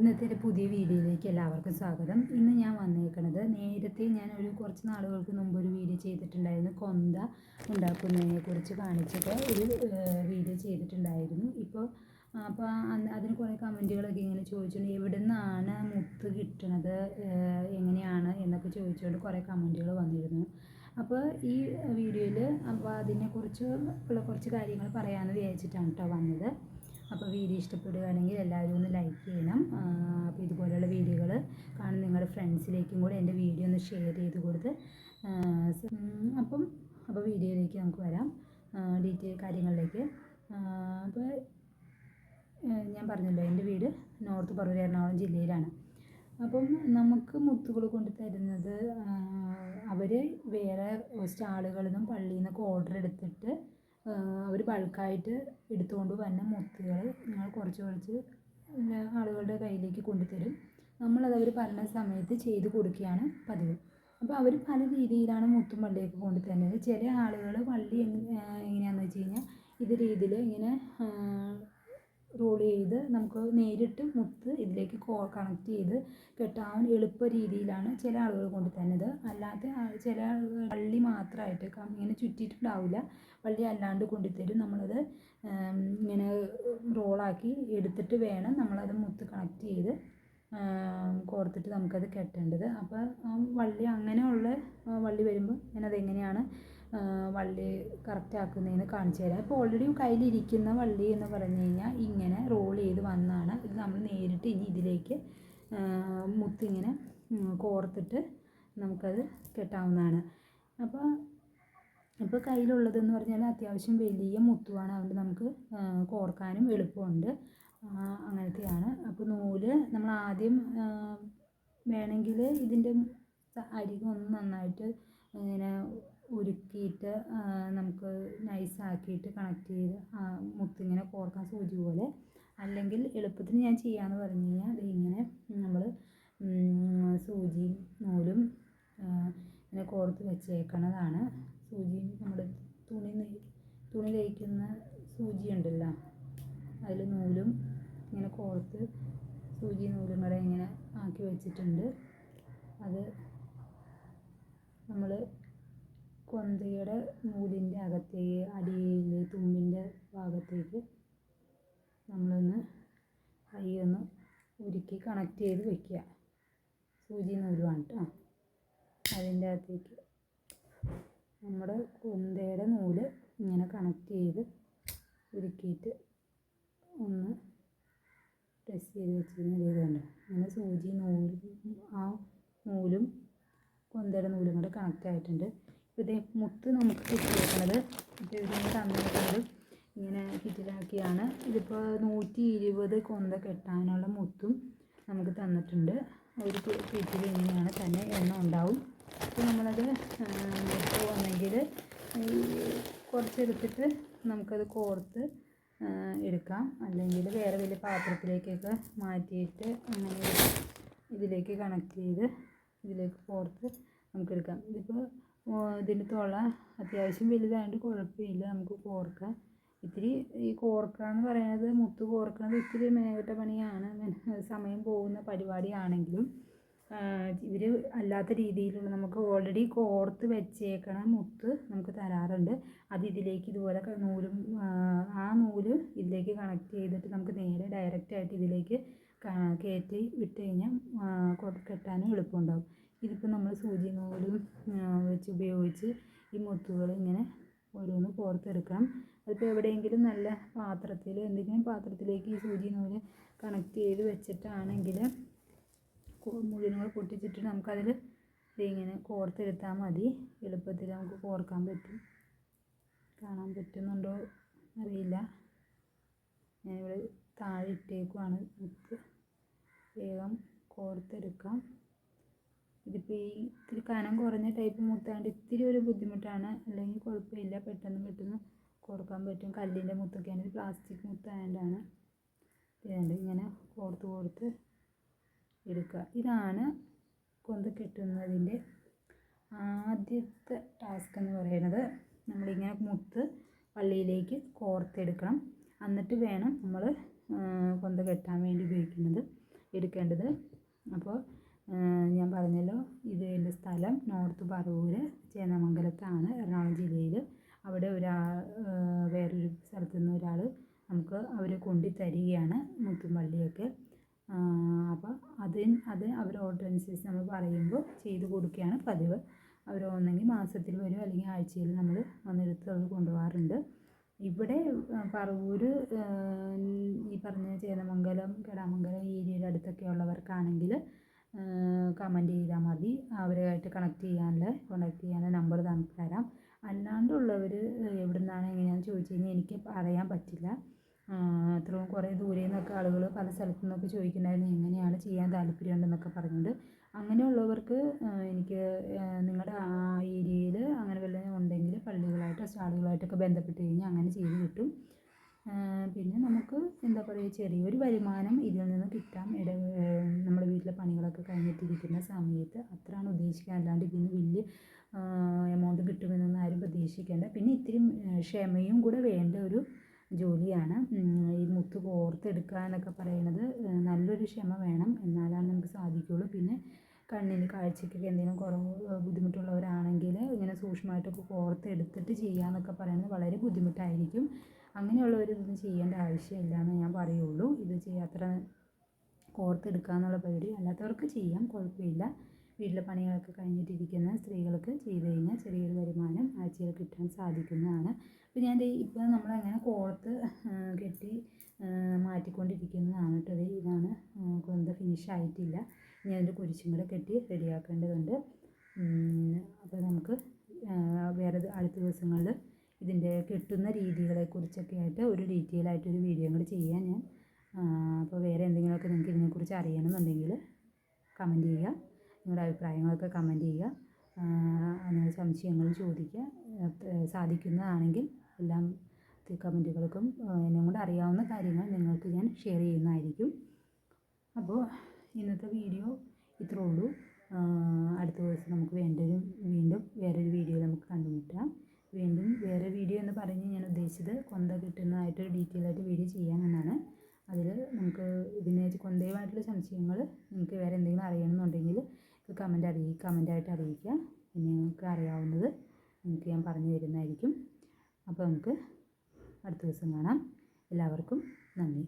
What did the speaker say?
ഇന്നത്തെ ഒരു പുതിയ വീഡിയോയിലേക്ക് എല്ലാവർക്കും സ്വാഗതം. ഇന്ന് ഞാൻ വന്നേക്കുന്നത് നേരത്തെ ഞാൻ ഒരു കുറച്ച് നാളുകൾക്ക് മുമ്പ് ഒരു വീഡിയോ ചെയ്തിട്ടുണ്ടായിരുന്നു. കൊന്ത ഉണ്ടാക്കുന്നതിനെ കുറിച്ച് കാണിച്ചിട്ട് ഒരു വീഡിയോ ചെയ്തിട്ടുണ്ടായിരുന്നു. ഇപ്പോൾ അപ്പോൾ അതിന് കുറേ കമന്റുകളൊക്കെ ഇങ്ങനെ ചോദിച്ചുകൊണ്ട് എവിടെ നിന്നാണ് മുത്ത് കിട്ടണത്? എങ്ങനെയാണ് എന്നൊക്കെ ചോദിച്ചുകൊണ്ട് കുറേ കമന്റുകൾ വന്നിരുന്നു. അപ്പോൾ ഈ വീഡിയോയിൽ അപ്പോൾ അതിനെക്കുറിച്ച് ഉള്ള കുറച്ച് കാര്യങ്ങൾ പറയാമെന്ന് വിചാരിച്ചിട്ടാണ് കേട്ടോ വന്നത്. അപ്പോൾ വീഡിയോ ഇഷ്ടപ്പെടുകയാണെങ്കിൽ എല്ലാവരും ഒന്ന് ലൈക്ക് ചെയ്യണം. അപ്പോൾ ഇതുപോലെയുള്ള വീഡിയോകൾ കാണാൻ നിങ്ങളുടെ ഫ്രണ്ട്സിലേക്കും കൂടെ എന്റെ വീഡിയോ ഒന്ന് ഷെയർ ചെയ്ത് കൊടുത്ത് അപ്പം അപ്പോൾ വീഡിയോയിലേക്ക് നമുക്ക് വരാം. ഡീറ്റെയിൽ കാര്യങ്ങളിലേക്ക്. അപ്പോൾ ഞാൻ പറഞ്ഞല്ലോ എന്റെ വീട് നോർത്ത് പറവൂർ എറണാകുളം ജില്ലയിലാണ്. അപ്പം നമുക്ക് മുത്തുകൾ കൊണ്ട് തരുന്നത് അവർ വേറെ സ്റ്റാളുകളിൽ നിന്നും പള്ളിയിൽ നിന്നൊക്കെ ഓർഡർ എടുത്തിട്ട് അവർ ബൾക്കായിട്ട് എടുത്തുകൊണ്ട് വന്ന മുത്തുകൾ ഞങ്ങൾ കുറച്ച് കുറച്ച് ആളുകളുടെ കയ്യിലേക്ക് കൊണ്ടുതരും. നമ്മളത് അവർ പറഞ്ഞ സമയത്ത് ചെയ്ത് കൊടുക്കുകയാണ് പതിവ്. അപ്പോൾ അവർ പല രീതിയിലാണ് മുത്തും പള്ളിയൊക്കെ കൊണ്ടു തരുന്നത്. ചില ആളുകൾ വള്ളി എങ്ങനെയാണെന്ന് വെച്ച് കഴിഞ്ഞാൽ ഇത് രീതിയിൽ ഇങ്ങനെ റോൾ ചെയ്ത് നമുക്ക് നേരിട്ട് മുത്ത് ഇതിലേക്ക് കോ കണക്ട് ചെയ്ത് കെട്ടാൻ എളുപ്പ രീതിയിലാണ് ചില ആളുകൾ കൊണ്ട് തന്നത്. അല്ലാത്ത ചില വള്ളി മാത്രമായിട്ട് ഇങ്ങനെ ചുറ്റിയിട്ടുണ്ടാവില്ല. വള്ളി അല്ലാണ്ട് കൊണ്ടുതരും. നമ്മളത് ഇങ്ങനെ റോളാക്കി എടുത്തിട്ട് വേണം നമ്മളത് മുത്ത് കണക്ട് ചെയ്ത് കോർത്തിട്ട് നമുക്കത് കെട്ടേണ്ടത്. അപ്പോൾ വള്ളി അങ്ങനെയുള്ള വള്ളി വരുമ്പോൾ ഞാനത് എങ്ങനെയാണ് വള്ളി കറക്റ്റ് ആക്കുന്നതെന്ന് കാണിച്ചു തരാം. ഇപ്പോൾ ഓൾറെഡി കയ്യിലിരിക്കുന്ന വള്ളി എന്ന് പറഞ്ഞു കഴിഞ്ഞാൽ ഇങ്ങനെ റോൾ ചെയ്ത് വന്നാണ് ഇത് നമ്മൾ നേരിട്ട് ഇനി ഇതിലേക്ക് മുത്തിങ്ങനെ കോർത്തിട്ട് നമുക്കത് കെട്ടാവുന്നതാണ്. അപ്പോൾ ഇപ്പോൾ കയ്യിലുള്ളതെന്ന് പറഞ്ഞാൽ അത്യാവശ്യം വലിയ മുത്തുവാണ്. അതുകൊണ്ട് നമുക്ക് കോർക്കാനും എളുപ്പമുണ്ട്. അങ്ങനത്തെയാണ്. അപ്പോൾ നൂൽ നമ്മൾ ആദ്യം വേണമെങ്കിൽ ഇതിന്റെ അരികൊന്ന് നന്നായിട്ട് ഇങ്ങനെ ഉരുക്കിയിട്ട് നമുക്ക് നൈസാക്കിയിട്ട് കണക്ട് ചെയ്ത് മുത്തിങ്ങനെ കോർക്കാൻ സൂചി പോലെ. അല്ലെങ്കിൽ എളുപ്പത്തിന് ഞാൻ ചെയ്യാമെന്ന് പറഞ്ഞു കഴിഞ്ഞാൽ ഇങ്ങനെ നമ്മൾ സൂചിയും നൂലും ഇങ്ങനെ കോർത്ത് വെച്ചേക്കണതാണ്. സൂചി നമ്മൾ തുണി തുണി തയ്ക്കുന്ന സൂചി ഉണ്ടല്ലോ അതിൽ നൂലും ഇങ്ങനെ കോർത്ത് സൂചി നൂലും കൂടെ ഇങ്ങനെ ആക്കി വെച്ചിട്ടുണ്ട്. അത് നമ്മൾ കൊന്തയുടെ നൂലിന്റെ അകത്തേക്ക് അടിയിലെ തുമ്പിന്റെ ഭാഗത്തേക്ക് നമ്മളൊന്ന് കൈ ഒന്ന് ഉരുക്കി കണക്ട് ചെയ്ത് വെക്കുക. സൂചി നൂലുമാണ് കേട്ടോ അതിന്റെ അകത്തേക്ക് നമ്മുടെ കൊന്തയുടെ നൂൽ ഇങ്ങനെ കണക്ട് ചെയ്ത് ഉരുക്കിയിട്ട് ഒന്ന് പ്രസ് ചെയ്ത് വെച്ചിരുന്ന ചെയ്തുകൊണ്ട് അങ്ങനെ സൂചി നൂലും ആ നൂലും കൊന്തയുടെ നൂലും കൂടെ കണക്റ്റ് ആയിട്ടുണ്ട്. ഇത് മുത്ത് നമുക്ക് കിട്ടിയേക്കണത് ഇപ്പോൾ ഇതിന് തന്നേക്കുന്നത് ഇങ്ങനെ കിറ്റിലാക്കിയാണ്. ഇതിപ്പോൾ നൂറ്റി ഇരുപത് കൊന്ത കെട്ടാനുള്ള മുത്തും നമുക്ക് തന്നിട്ടുണ്ട്. ഒരു കിറ്റിൽ ഇങ്ങനെയാണ് തന്നെ എണ്ണ ഉണ്ടാവും. അപ്പോൾ നമ്മളത് വന്നെങ്കിൽ കുറച്ചെടുത്തിട്ട് നമുക്കത് കോർത്ത് എടുക്കാം. അല്ലെങ്കിൽ വേറെ വലിയ പാത്രത്തിലേക്കൊക്കെ മാറ്റിയിട്ട് അങ്ങനെ ഇതിലേക്ക് കണക്ട് ചെയ്ത് ഇതിലേക്ക് കോർത്ത് നമുക്ക് എടുക്കാം ഇതിപ്പോൾ ഇതിന്റെ തുള അത്യാവശ്യം വലുതായതുകൊണ്ട് കുഴപ്പമില്ല നമുക്ക് കോർക്കാം. ഇത്തിരി ഈ കോർക്കുക എന്ന് പറയുന്നത് മുത്ത് കോർക്കുന്നത് ഇത്തിരി മേഘട്ട പണിയാണ് സമയം പോകുന്ന പരിപാടിയാണെങ്കിലും ഇവർ അല്ലാത്ത രീതിയിലുള്ള നമുക്ക് ഓൾറെഡി കോർത്ത് വെച്ചേക്കണ മുത്ത് നമുക്ക് തരാറുണ്ട്. അത് ഇതിലേക്ക് ഇതുപോലെ നൂലും ആ നൂൽ ഇതിലേക്ക് കണക്ട് ചെയ്തിട്ട് നമുക്ക് നേരെ ഡയറക്റ്റായിട്ട് ഇതിലേക്ക് കയറ്റി വിട്ട് കഴിഞ്ഞാൽ കെട്ടാനും എളുപ്പമുണ്ടാകും ഇതിപ്പോൾ നമ്മൾ സൂചി നൂലും വെച്ച് ഉപയോഗിച്ച് ഈ മുത്തുകൾ ഇങ്ങനെ ഓരോന്ന് കോർത്തെടുക്കാം അതിപ്പോൾ എവിടെയെങ്കിലും നല്ല പാത്രത്തിൽ എന്തെങ്കിലും പാത്രത്തിലേക്ക് ഈ സൂചി നൂൽ കണക്ട് ചെയ്ത് വെച്ചിട്ടാണെങ്കിൽ മുഴുവനും പൊട്ടിച്ചിട്ട് നമുക്കതിൽ ഇങ്ങനെ കോർത്തെടുത്താൽ മതി. എളുപ്പത്തിൽ നമുക്ക് കോർക്കാൻ പറ്റും. കാണാൻ പറ്റുന്നുണ്ടോ അറിയില്ല. ഞാനിവിടെ താഴെ ഇട്ടേക്കുവാണ്. നമുക്ക് വേഗം കോർത്തെടുക്കാം. ഇതിപ്പോൾ ഈ ഇത്തിരി കനം കുറഞ്ഞ ടൈപ്പ് മുത്താണ്ട് ഇത്തിരി ഒരു ബുദ്ധിമുട്ടാണ്. അല്ലെങ്കിൽ കുഴപ്പമില്ല. പെട്ടെന്ന് പെട്ടെന്ന് കോർക്കാൻ പറ്റും. കല്ലിന്റെ മുത്തൊക്കെയാണ് ഇത് പ്ലാസ്റ്റിക് മുത്തായതുകൊണ്ടാണ് ചെയ്യേണ്ടത് ഇങ്ങനെ കോർത്ത് കോർത്ത് എടുക്കുക. ഇതാണ് കൊന്ത് കെട്ടുന്നതിന്റെ ആദ്യത്തെ ടാസ്ക് എന്ന് പറയുന്നത്. നമ്മളിങ്ങനെ മുത്ത് പള്ളിയിലേക്ക് കോർത്തെടുക്കണം. എന്നിട്ട് വേണം നമ്മൾ കൊന്ത കെട്ടാൻ വേണ്ടി ഉപയോഗിക്കുന്നത്. എടുക്കേണ്ടത്. അപ്പോൾ ഞാൻ പറഞ്ഞല്ലോ ഇത് എന്റെ സ്ഥലം നോർത്ത് പറവൂര് ചേന്നമംഗലത്താണ് എറണാകുളം ജില്ലയിൽ അവിടെ ഒരാ വേറൊരു സ്ഥലത്തു നിന്ന് ഒരാൾ നമുക്ക് അവർ കൊണ്ടു തരികയാണ് മുത്തും അപ്പോൾ അത് അത് അനുസരിച്ച് നമ്മൾ പറയുമ്പോൾ ചെയ്ത് കൊടുക്കുകയാണ് പതിവ്. അവർ ഒന്നെങ്കിൽ മാസത്തിൽ വരും അല്ലെങ്കിൽ ആഴ്ചയിൽ നമ്മൾ വന്നെടുത്ത് അവർ കൊണ്ടുപോകാറുണ്ട്. ഇവിടെ പറവൂര് ഈ പറഞ്ഞ ചേന്നമംഗലം കെടാമംഗലം ഏരിയയുടെ അടുത്തൊക്കെ ഉള്ളവർക്കാണെങ്കിൽ കമന്റ് ചെയ്താൽ മതി. അവരുമായിട്ട് കണക്ട് ചെയ്യാനുള്ള കോണ്ടാക്ട് ചെയ്യാനുള്ള നമ്പർ തരാം. അല്ലാണ്ടുള്ളവർ എവിടെ നിന്നാണ് എങ്ങനെയാണെന്ന് ചോദിച്ചു കഴിഞ്ഞാൽ എനിക്ക് പറയാൻ പറ്റില്ല. അത്രയും കുറേ ദൂരെ നിന്നൊക്കെ ആളുകൾ പല സ്ഥലത്തു നിന്നൊക്കെ ചോദിക്കുന്നുണ്ടായിരുന്നു എങ്ങനെയാണ് ചെയ്യാൻ താല്പര്യമുണ്ടെന്നൊക്കെ പറഞ്ഞത് അങ്ങനെയുള്ളവർക്ക് എനിക്ക് നിങ്ങളുടെ ആ ഏരിയയിൽ അങ്ങനെ വല്ലതും ഉണ്ടെങ്കിൽ പള്ളികളായിട്ടോ സ്റ്റാളുകളായിട്ടൊക്കെ ബന്ധപ്പെട്ട് കഴിഞ്ഞാൽ അങ്ങനെ ചെയ്ത് കിട്ടും. പിന്നെ നമുക്ക് എന്താ പറയുക ചെറിയൊരു വരുമാനം ഇതിൽ നിന്ന് കിട്ടാം ഇട നമ്മുടെ വീട്ടിലെ പണികളൊക്കെ കഴിഞ്ഞിട്ടിരിക്കുന്ന സമയത്ത് അത്രയാണ് ഉദ്ദേശിക്കുക. അല്ലാണ്ട് ഇതിന് വലിയ എമൗണ്ട് കിട്ടുമെന്നൊന്നും ആരും പ്രതീക്ഷിക്കേണ്ട. പിന്നെ ഇത്തിരി ക്ഷമയും കൂടെ വേണ്ട ഒരു ജോലിയാണ്. ഈ മുത്ത് കോർത്തെടുക്കുക എന്നൊക്കെ പറയുന്നത് നല്ലൊരു ക്ഷമ വേണം. എന്നാലാണ് നമുക്ക് സാധിക്കുകയുള്ളൂ. പിന്നെ കണ്ണിന് കാഴ്ചയ്ക്കൊക്കെ എന്തെങ്കിലും കുറവ് ബുദ്ധിമുട്ടുള്ളവരാണെങ്കിൽ ഇങ്ങനെ സൂക്ഷ്മമായിട്ടൊക്കെ കോർത്തെടുത്തിട്ട് ചെയ്യുക എന്നൊക്കെ പറയുന്നത് വളരെ ബുദ്ധിമുട്ടായിരിക്കും. അങ്ങനെയുള്ളവർ ഇതൊന്നും ചെയ്യേണ്ട ആവശ്യമില്ല എന്ന് ഞാൻ പറയുള്ളൂ. ഇത് ചെയ്യാത്ര കോർത്തെടുക്കുക എന്നുള്ള പരിപാടി അല്ലാത്തവർക്ക് ചെയ്യാം കുഴപ്പമില്ല. വീട്ടിലെ പണികളൊക്കെ കഴിഞ്ഞിട്ടിരിക്കുന്ന സ്ത്രീകൾക്ക് ചെയ്ത് കഴിഞ്ഞാൽ ചെറിയൊരു വരുമാനം ആഴ്ചയിൽ കിട്ടാൻ സാധിക്കുന്നതാണ്. അപ്പോൾ ഞാൻ ഇപ്പോൾ നമ്മളങ്ങനെ കോർത്ത് കെട്ടി മാറ്റിക്കൊണ്ടിരിക്കുന്നതാണ് കേട്ടോ. ഇതാണ് കൊന്ത ഫിനിഷ് ആയിട്ടില്ല. ഇനി അതിന്റെ കുരിശും കൂടെ കെട്ടി റെഡിയാക്കേണ്ടതുണ്ട് അപ്പോൾ നമുക്ക് വേറെ അടുത്ത ദിവസങ്ങളിൽ കെട്ടുന്ന ആയിട്ട് ഒരു ഡീറ്റെയിൽ ആയിട്ടൊരു വീഡിയോ കൂടി ചെയ്യാൻ ഞാൻ. അപ്പോൾ വേറെ എന്തെങ്കിലുമൊക്കെ നിങ്ങൾക്ക് ഇതിനെക്കുറിച്ച് അറിയണമെന്നുണ്ടെങ്കിൽ കമന്റ് ചെയ്യുക. നിങ്ങളുടെ അഭിപ്രായങ്ങളൊക്കെ കമന്റ് ചെയ്യുക. അങ്ങനെ സംശയങ്ങൾ ചോദിക്കുക. സാധിക്കുന്നതാണെങ്കിൽ എല്ലാം കമന്റുകൾക്കും എന്നെ കൊണ്ട് അറിയാവുന്ന കാര്യങ്ങൾ നിങ്ങൾക്ക് ഞാൻ ഷെയർ ചെയ്യുന്നതായിരിക്കും. അപ്പോൾ ഇന്നത്തെ വീഡിയോ ഇത്രേ ഉള്ളൂ. അടുത്ത ദിവസം നമുക്ക് വേണ്ടൊരു വീണ്ടും വേറൊരു വീഡിയോ നമുക്ക് കണ്ടുമുട്ടാം വീണ്ടും വേറെ വീഡിയോ എന്ന് പറഞ്ഞ് ഞാൻ ഉദ്ദേശിച്ചത് കൊന്ത കിട്ടുന്നതായിട്ടൊരു ഡീറ്റെയിൽ ആയിട്ട് വീഡിയോ ചെയ്യാമെന്നാണ്. അതിൽ നമുക്ക് ഇതിനെ കൊന്തയുമായിട്ടുള്ള സംശയങ്ങൾ നിങ്ങൾക്ക് വേറെ എന്തെങ്കിലും അറിയണമെന്നുണ്ടെങ്കിൽ കമന്റ് അറിയി കമന്റായിട്ട് അറിയിക്കുക. പിന്നെ നിങ്ങൾക്ക് അറിയാവുന്നത് നിങ്ങൾക്ക് ഞാൻ പറഞ്ഞു തരുന്നതായിരിക്കും. അപ്പോൾ നമുക്ക് അടുത്ത ദിവസം കാണാം. എല്ലാവർക്കും നന്ദി.